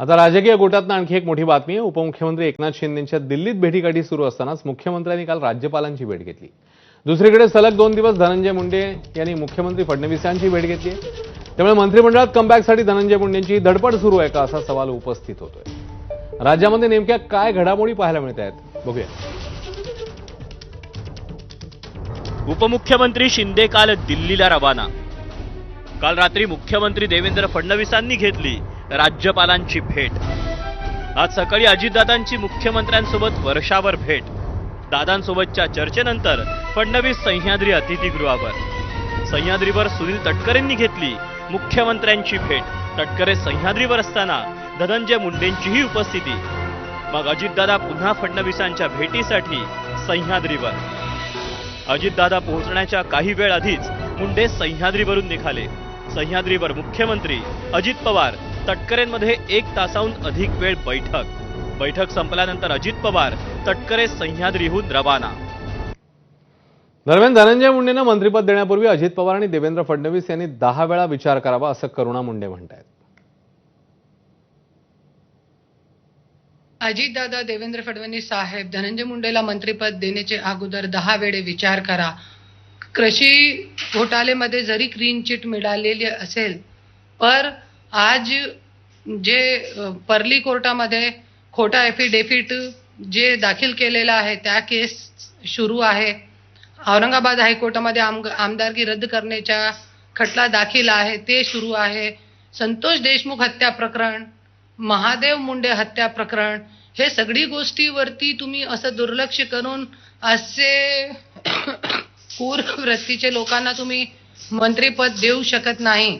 आता राजकीय गोटातनं आणखी एक मोठी बातमी आहे. उपमुख्यमंत्री एकनाथ शिंदेच्या दिल्लीत भेटीगाठी सुरू असतानाच मुख्यमंत्र्यांनी काल राज्यपालांची भेट घेतली. दुसरीकडे सलग दोन दिवस धनंजय मुंडे यांनी मुख्यमंत्री फडणवीस यांची भेट घेतली त्यामुळे मंत्रिमंडळात कमबॅकसाठी धनंजय मुंडेंची धडपड सुरू आहे का असा सवाल उपस्थित होतोय. राज्यामध्ये नेमक्या काय घडामोडी पाहायला मिळत आहेत? बघूया. उपमुख्यमंत्री शिंदे काल दिल्लीला रवाना. काल रात्री मुख्यमंत्री देवेंद्र फडणवीसांनी घेतली. राज्यपालांची भेट. आज सकाळी अजितदादांची मुख्यमंत्र्यांसोबत वर्षावर भेट. दादांसोबतच्या चर्चेनंतर फडणवीस सह्याद्री अतिथीगृहावर. सह्याद्रीवर सुनील तटकरेंनी घेतली मुख्यमंत्र्यांची भेट. तटकरे सह्याद्रीवर असताना धनंजय मुंडेंचीही उपस्थिती. मग अजितदादा पुन्हा फडणवीसांच्या भेटीसाठी सह्याद्रीवर. अजितदादा पोहोचण्याच्या काही वेळ आधीच मुंडे सह्याद्रीवरून निघाले. सह्याद्रीवर मुख्यमंत्री अजित पवार तटकरेंमध्ये एक तासाहून अधिक वेळ बैठक. बैठक संपल्यानंतर अजित पवार तटकरे सह्याद्रीहून रवाना. दरम्यान धनंजय मुंडेंना मंत्रिपद देण्यापूर्वी अजित पवार आणि देवेंद्र फडणवीस यांनी दहा वेळा विचार करावा असं करुणा मुंडे म्हणतायत. अजितदादा देवेंद्र फडणवीस साहेब धनंजय मुंडेला मंत्रिपद देण्याचे अगोदर दहा वेळे विचार करा. कृषी घोटाळेमध्ये जरी क्लीन चिट मिळालेली असेल पर आज जे पर्ली कोर्टामध्ये खोटा एफिडेफिट जे दाखल केलेलं आहे त्या केस सुरू आहे. औरंगाबाद हायकोर्टामध्ये आम आमदारकी रद्द करण्याचा खटला दाखल आहे ते सुरू आहे. संतोष देशमुख हत्या प्रकरण महादेव मुंडे हत्या प्रकरण हे सगळी गोष्टीवरती तुम्ही असं दुर्लक्ष करून असे क्रूर वृत्तीचे लोकांना तुम्ही मंत्रीपद देऊ शकत नाही.